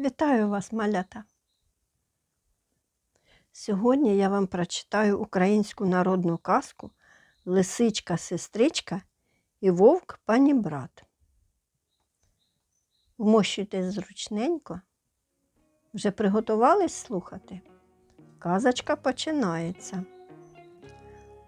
Вітаю вас, малята! Сьогодні я вам прочитаю українську народну казку Лисичка, сестричка і вовк пані брат. Вмощуйтесь зручненько. Вже приготувались слухати? Казочка починається.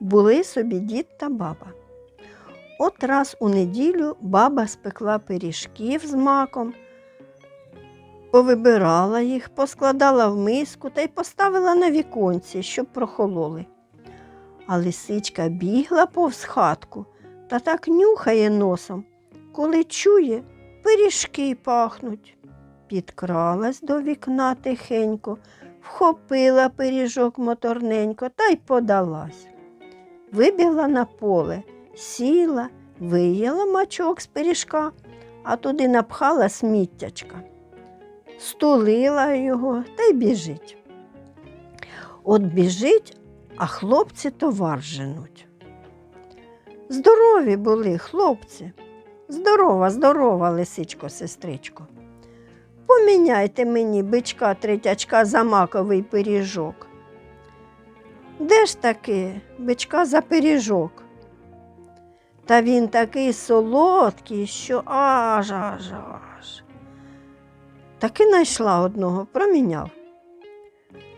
Були собі дід та баба. От раз у неділю баба спекла пиріжків з маком, повибирала їх, поскладала в миску та й поставила на віконці, щоб прохололи. А лисичка бігла повз хатку та так нюхає носом, коли чує, пиріжки пахнуть. Підкралась до вікна тихенько, вхопила пиріжок моторненько та й подалась. Вибігла на поле, сіла, вияла мачок з пиріжка, а туди напхала сміттячка стулила його та й біжить. От біжить, а хлопці товар женуть. Здорові були хлопці. Здорова, здорова, лисичко, сестричко. Поміняйте мені бичка третячка за маковий пиріжок. Де ж таки бичка за пиріжок? Та він такий солодкий, що аж аж аж. Таки знайшла одного, проміняв.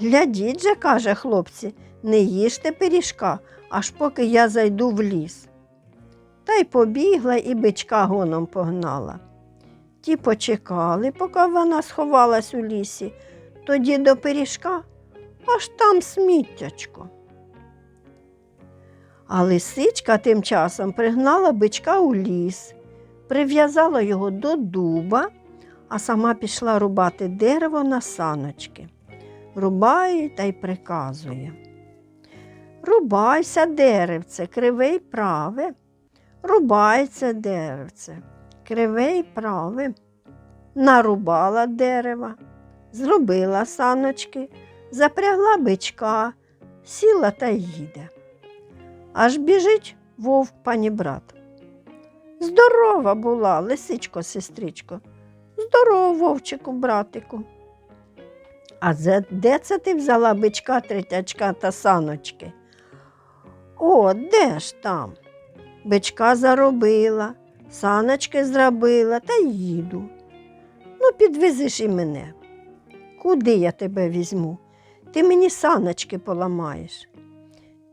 Глядіть же, каже хлопці, не їжте пиріжка, аж поки я зайду в ліс. Та й побігла і бичка гоном погнала. Ті почекали, поки вона сховалась у лісі, тоді до пиріжка аж там сміттячко. А лисичка тим часом пригнала бичка у ліс, прив'язала його до дуба а сама пішла рубати дерево на саночки. Рубає та й приказує. Рубайся, деревце, криве й праве. Рубайся, деревце, криве й праве. Нарубала дерева, зробила саночки, запрягла бичка, сіла та їде. Аж біжить вовк пані брат. Здорова була, лисичко, сестричко. Здорово, вовчику, братику. А зе- де це ти взяла бичка, третячка та саночки? О, де ж там? Бичка заробила, саночки зробила та їду. Ну, підвезиш і мене. Куди я тебе візьму? Ти мені саночки поламаєш.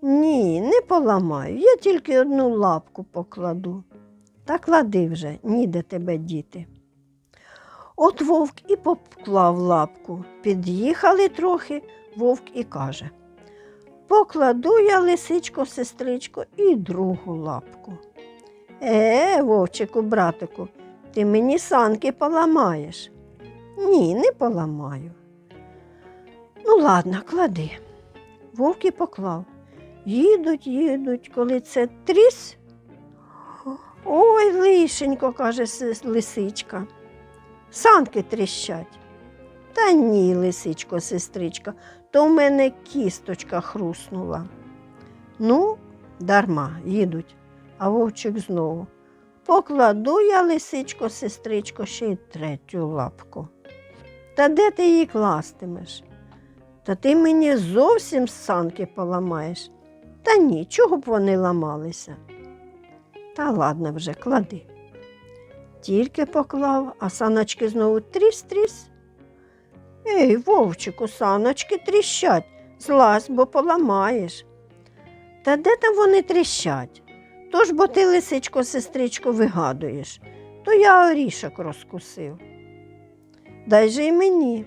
Ні, не поламаю, я тільки одну лапку покладу. Та клади вже, ніде тебе діти. От вовк і поклав лапку. Під'їхали трохи, вовк і каже Покладу я, лисичко, сестричко, і другу лапку. Е, вовчику, братику, ти мені санки поламаєш. Ні, не поламаю. Ну, ладно, клади. Вовк і поклав. Їдуть, їдуть, коли це тріс. Ой, лишенько, каже лисичка. Санки тріщать. Та ні, лисичко, сестричка, то в мене кісточка хруснула. Ну, дарма, їдуть, а вовчик знову. Покладу я, лисичко, сестричко, ще й третю лапку. Та де ти її кластимеш? Та ти мені зовсім санки поламаєш. Та ні, чого б вони ламалися. Та ладно вже, клади. Тільки поклав, а саночки знову тріс-тріс. Ей, вовчику, саночки тріщать, злазь, бо поламаєш. Та де там вони тріщать? Тож бо ти, лисичко, сестричко, вигадуєш, то я орішок розкусив. Дай же й мені.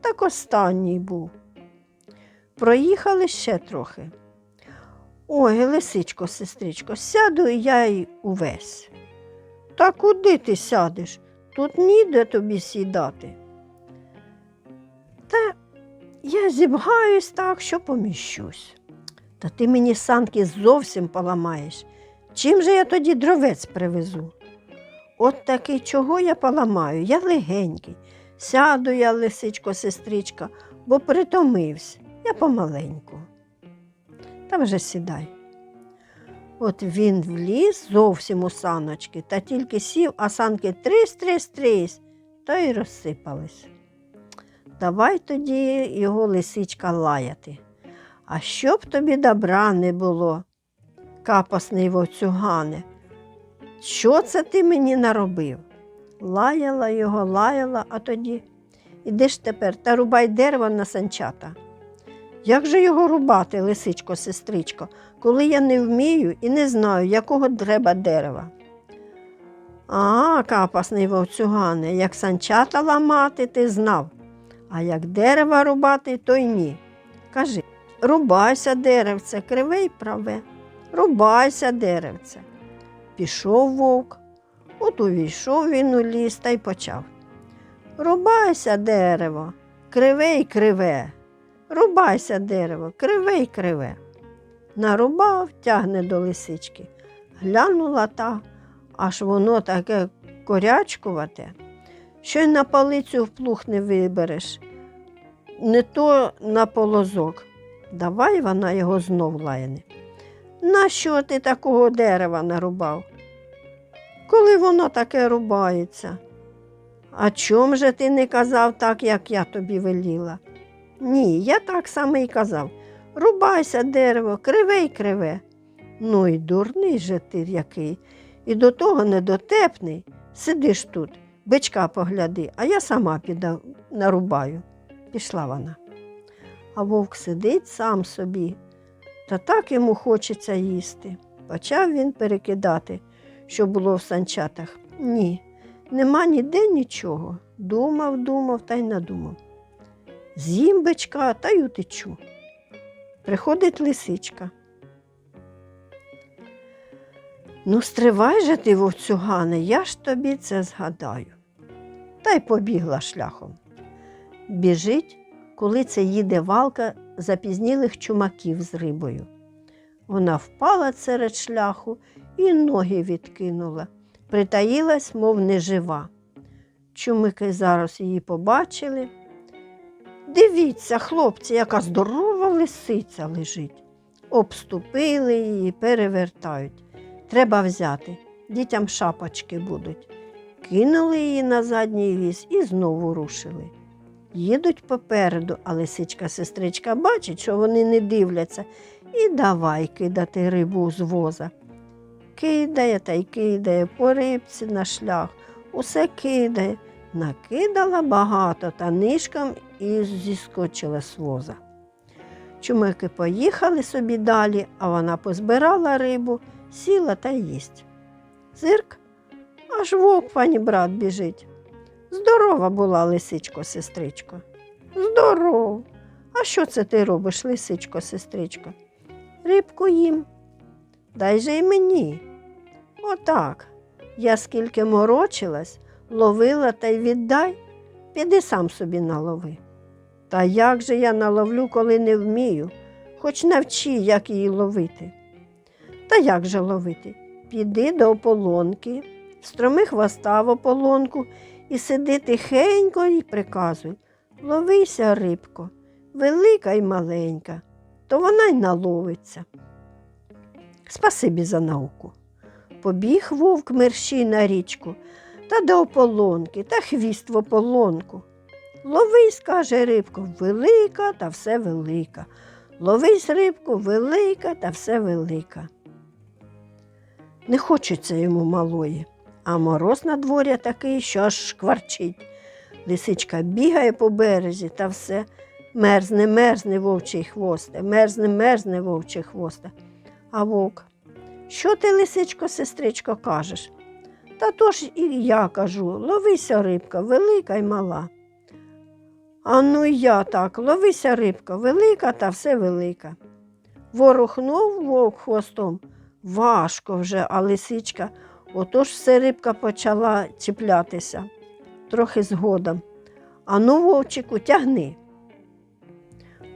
Так останній був. Проїхали ще трохи. Ой, лисичко, сестричко, сяду і я й увесь. Та куди ти сядеш? Тут ніде тобі сідати. Та я зібгаюсь так, що поміщусь. Та ти мені санки зовсім поламаєш. Чим же я тоді дровець привезу? От таки чого я поламаю? Я легенький. Сяду я, лисичко, сестричка, бо притомився. Я помаленьку. Та вже сідай. От він вліз зовсім у саночки, та тільки сів, а санки трись, трись, трись, та й розсипались. Давай тоді його лисичка лаяти. А щоб тобі добра не було, капосний вовцюгане, що це ти мені наробив? Лаяла його, лаяла, а тоді іди ж тепер та рубай дерево на санчата. Як же його рубати, лисичко, сестричко, коли я не вмію і не знаю, якого треба дерева? А, капасний вовцюгане, як санчата ламати, ти знав, а як дерева рубати, то й ні. Кажи, рубайся, деревце, криве й праве, рубайся, деревце. Пішов вовк, от увійшов він у ліс та й почав. Рубайся, дерево, криве й криве. Рубайся, дерево, криве й криве. Нарубав, тягне до лисички. Глянула та, аж воно таке корячкувате, що й на палицю в плуг не вибереш, не то на полозок. Давай вона його знов лаяне. Нащо ти такого дерева нарубав? Коли воно таке рубається? А чом же ти не казав так, як я тобі веліла? Ні, я так само й казав. Рубайся, дерево, криве й криве. Ну і дурний же ти який, і до того недотепний. Сидиш тут, бичка погляди, а я сама піду нарубаю. Пішла вона. А вовк сидить сам собі, та так йому хочеться їсти. Почав він перекидати, що було в санчатах. Ні, нема ніде нічого. Думав, думав та й надумав. З'їм та й утечу. Приходить лисичка. Ну, стривай же ти, вовцюгане, я ж тобі це згадаю. Та й побігла шляхом. Біжить, коли це їде валка запізнілих чумаків з рибою. Вона впала серед шляху і ноги відкинула, притаїлась, мов нежива. Чумики зараз її побачили. Дивіться, хлопці, яка здорова лисиця лежить. Обступили її, перевертають. Треба взяти, дітям шапочки будуть. Кинули її на задній віз і знову рушили. Їдуть попереду, а лисичка сестричка бачить, що вони не дивляться, і давай кидати рибу з воза. Кидає та й кидає по рибці на шлях, усе кидає. Накидала багато та нишком і зіскочила з воза. Чумики поїхали собі далі, а вона позбирала рибу, сіла та їсть. Зирк, аж вовк пані брат біжить. Здорова була лисичко, сестричко. Здоров. А що це ти робиш, лисичко, сестричко? Рибку їм. Дай же й мені. Отак. Я скільки морочилась, ловила та й віддай, піди сам собі налови. Та як же я наловлю, коли не вмію, хоч навчи, як її ловити. Та як же ловити? Піди до ополонки, строми хвоста в ополонку і сиди тихенько і приказуй. Ловися, рибко, велика й маленька, то вона й наловиться. Спасибі за науку. Побіг вовк мерщій на річку та до ополонки, та хвіст в ополонку. Ловись, каже рибко, велика та все велика. Ловись, рибку, велика та все велика. Не хочеться йому малої, а мороз на дворі такий, що аж шкварчить. Лисичка бігає по березі та все мерзне, мерзне вовчий хвосте, мерзне, мерзне вовчий хвосте. А вовк, що ти, лисичко, сестричко, кажеш? Та то ж і я кажу, ловися рибка, велика й мала. А ну я так, ловися рибка, велика та все велика. Ворухнув вовк хвостом. Важко вже, а лисичка, отож все рибка почала чіплятися. Трохи згодом. Ану, вовчику, тягни.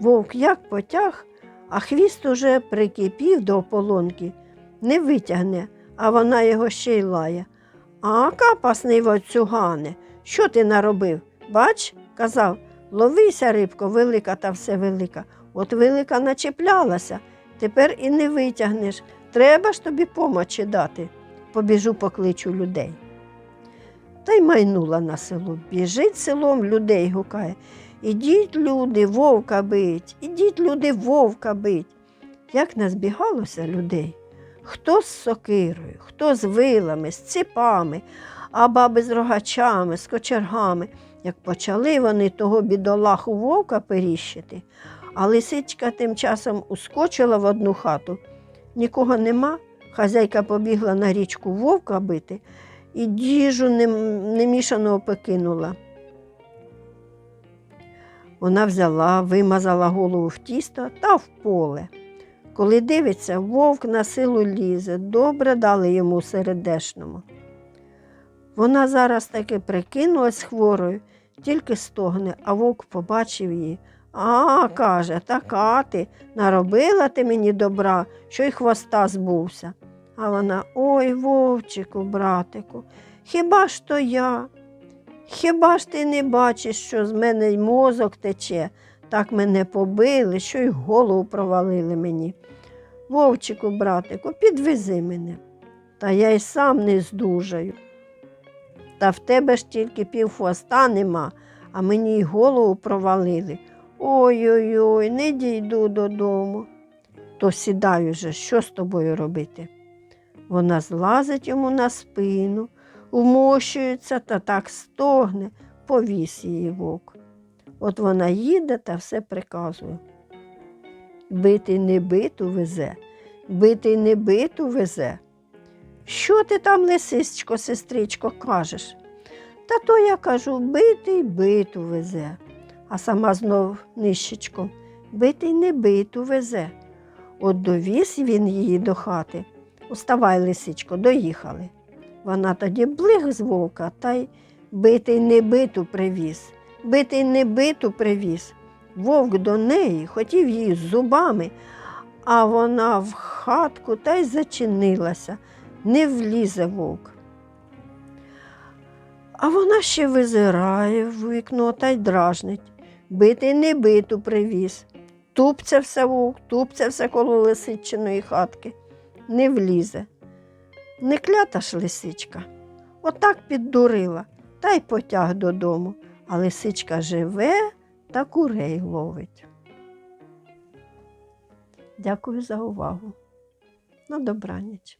Вовк як потяг, а хвіст уже прикипів до ополонки. Не витягне, а вона його ще й лає. А, капасний воцюгане, що ти наробив? Бач, казав, ловися, рибко, велика та все велика. От велика начеплялася, тепер і не витягнеш. Треба ж тобі помочі дати. Побіжу, покличу людей. Та й майнула на село. Біжить селом, людей гукає. Ідіть, люди, вовка бить, ідіть, люди, вовка бить. Як назбігалося людей, хто з сокирою, хто з вилами, з ціпами, а баби з рогачами, з кочергами. Як почали вони того бідолаху вовка періщити, а лисичка тим часом ускочила в одну хату. Нікого нема. Хазяйка побігла на річку вовка бити і діжу немішаного покинула. Вона взяла, вимазала голову в тісто та в поле. Коли дивиться, вовк на силу лізе, добре дали йому середешному. Вона зараз таки прикинулась хворою, тільки стогне, а вовк побачив її. А, каже, така ти, наробила ти мені добра, що й хвоста збувся. А вона, ой, вовчику, братику, хіба ж то я? Хіба ж ти не бачиш, що з мене мозок тече, так мене побили, що й голову провалили мені. Вовчику, братику, підвези мене. Та я й сам не здужаю. Та в тебе ж тільки півхвоста нема, а мені й голову провалили. Ой-ой-ой, не дійду додому. То сідай уже, що з тобою робити? Вона злазить йому на спину, вмощується та так стогне, повіс її вовк. От вона їде та все приказує. Битий не биту везе, битий не биту везе. Що ти там, лисичко, сестричко, кажеш? Та то я кажу, битий биту везе, а сама знов нищечком, битий не биту везе. От довіз він її до хати. Уставай, лисичко, доїхали. Вона тоді блиг з вовка та й битий не биту привіз, битий не биту привіз. Вовк до неї хотів її зубами, а вона в хатку та й зачинилася, не влізе вовк. А вона ще визирає в вікно та й дражнить. Битий не биту привіз. Тупця все вовк, тупця все коло лисичиної хатки, не влізе. Не клята ж лисичка. Отак піддурила та й потяг додому. А лисичка живе та курей ловить. Дякую за увагу. На добраніч.